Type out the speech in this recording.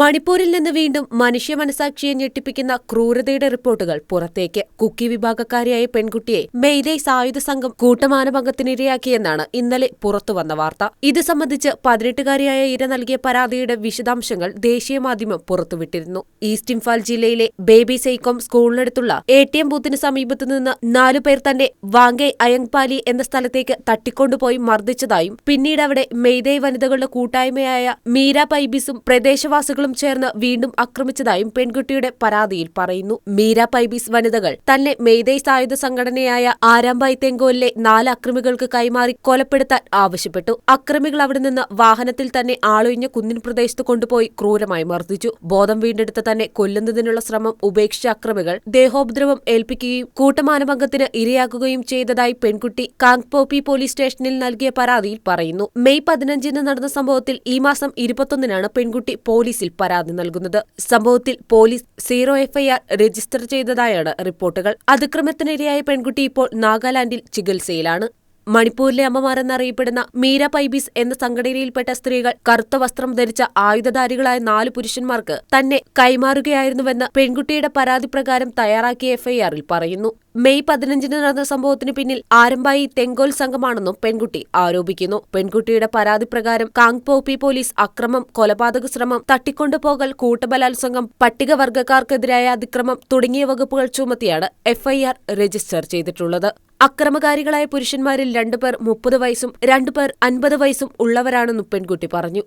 മണിപ്പൂരിൽ നിന്ന് വീണ്ടും മനുഷ്യ മനസാക്ഷിയെ ഞെട്ടിപ്പിക്കുന്ന ക്രൂരതയുടെ റിപ്പോർട്ടുകൾ പുറത്തേക്ക്. കുക്കി വിഭാഗക്കാരിയായ പെൺകുട്ടിയെ മെയ്തേ സായുധ സംഘം കൂട്ടമാനഭംഗത്തിനിരയാക്കിയെന്നാണ് ഇന്നലെ പുറത്തുവന്ന വാർത്ത. ഇത് സംബന്ധിച്ച് പതിനെട്ടുകാരിയായ ഇര നൽകിയ പരാതിയുടെ വിശദാംശങ്ങൾ ദേശീയ മാധ്യമം പുറത്തുവിട്ടിരുന്നു. ഈസ്റ്റ് ഇംഫാൽ ജില്ലയിലെ ബേബി സെയ്കോം സ്കൂളിനടുത്തുള്ള എ ടി എം ബൂത്തിന് സമീപത്തു നിന്ന് നാലുപേർ തന്നെ വാങ്കെ അയങ്പാലി എന്ന സ്ഥലത്തേക്ക് തട്ടിക്കൊണ്ടുപോയി മർദ്ദിച്ചതായും പിന്നീട് അവിടെ മെയ്തേ വനിതകളുടെ കൂട്ടായ്മയായ മീര പൈബിസും പ്രദേശവാസികളും ചേർന്ന് വീണ്ടും ആക്രമിച്ചതായും പെൺകുട്ടിയുടെ പരാതിയിൽ പറയുന്നു. മീര പൈബീസ് വനിതകൾ തന്നെ മെയ്തേ സായുധ സംഘടനയായ ആരാംബായ് തെങ്കോലിലെ നാല് അക്രമികൾക്ക് കൈമാറി കൊലപ്പെടുത്താൻ ആവശ്യപ്പെട്ടു. അക്രമികൾ അവിടെ നിന്ന് വാഹനത്തിൽ തന്നെ ആളൊഴിഞ്ഞ കുന്നിൻ പ്രദേശത്ത് കൊണ്ടുപോയി ക്രൂരമായി മർദ്ദിച്ചു. ബോധം വീണ്ടെടുത്ത് തന്നെ കൊല്ലുന്നതിനുള്ള ശ്രമം ഉപേക്ഷിച്ച അക്രമികൾ ദേഹോപദ്രവം ഏൽപ്പിക്കുകയും കൂട്ടമാനഭംഗത്തിന് ഇരയാക്കുകയും ചെയ്തതായി പെൺകുട്ടി കാങ്പോപ്പി പോലീസ് സ്റ്റേഷനിൽ നൽകിയ പരാതിയിൽ പറയുന്നു. മെയ് പതിനഞ്ചിന് നടന്ന സംഭവത്തിൽ ഈ മാസം ഇരുപത്തൊന്നിനാണ് പെൺകുട്ടി പോലീസിൽ പരാതി നൽകുന്നത്. സംഭവത്തിൽ പോലീസ് സീറോ എഫ്ഐആർ രജിസ്റ്റർ ചെയ്തതായാണ് റിപ്പോർട്ടുകൾ. അതിക്രമത്തിനിരയായ പെൺകുട്ടി ഇപ്പോൾ നാഗാലാൻഡിൽ ചികിത്സയിലാണ്. മണിപ്പൂരിലെ അമ്മമാരെന്നറിയപ്പെടുന്ന മീര പൈബീസ് എന്ന സംഘടനയിൽപ്പെട്ട സ്ത്രീകൾ കറുത്ത വസ്ത്രം ധരിച്ച ആയുധധാരികളായ നാല് പുരുഷന്മാർക്ക് തന്നെ കൈമാറുകയായിരുന്നുവെന്ന് പെൺകുട്ടിയുടെ പരാതി പ്രകാരം തയ്യാറാക്കിയ എഫ്ഐആറിൽ പറയുന്നു. മെയ് പതിനഞ്ചിന് നടന്ന സംഭവത്തിന് പിന്നിൽ ആരംഭായി തെങ്കോൽ സംഘമാണെന്നും പെൺകുട്ടി ആരോപിക്കുന്നു. പെൺകുട്ടിയുടെ പരാതി പ്രകാരം കാങ്പോപ്പി പോലീസ് അക്രമം കൊലപാതക ശ്രമം തട്ടിക്കൊണ്ടുപോകൽ കൂട്ടബലാത്സംഗം പട്ടികവർഗക്കാർക്കെതിരായ അതിക്രമം തുടങ്ങിയ വകുപ്പുകൾ ചുമത്തിയാണ് എഫ്ഐആർ രജിസ്റ്റർ ചെയ്തിട്ടുള്ളത്. അക്രമകാരികളായ പുരുഷന്മാരിൽ രണ്ടുപേർ മുപ്പത് വയസ്സും രണ്ടുപേർ അൻപത് വയസ്സും ഉള്ളവരാണെന്നും പെൺകുട്ടി പറഞ്ഞു.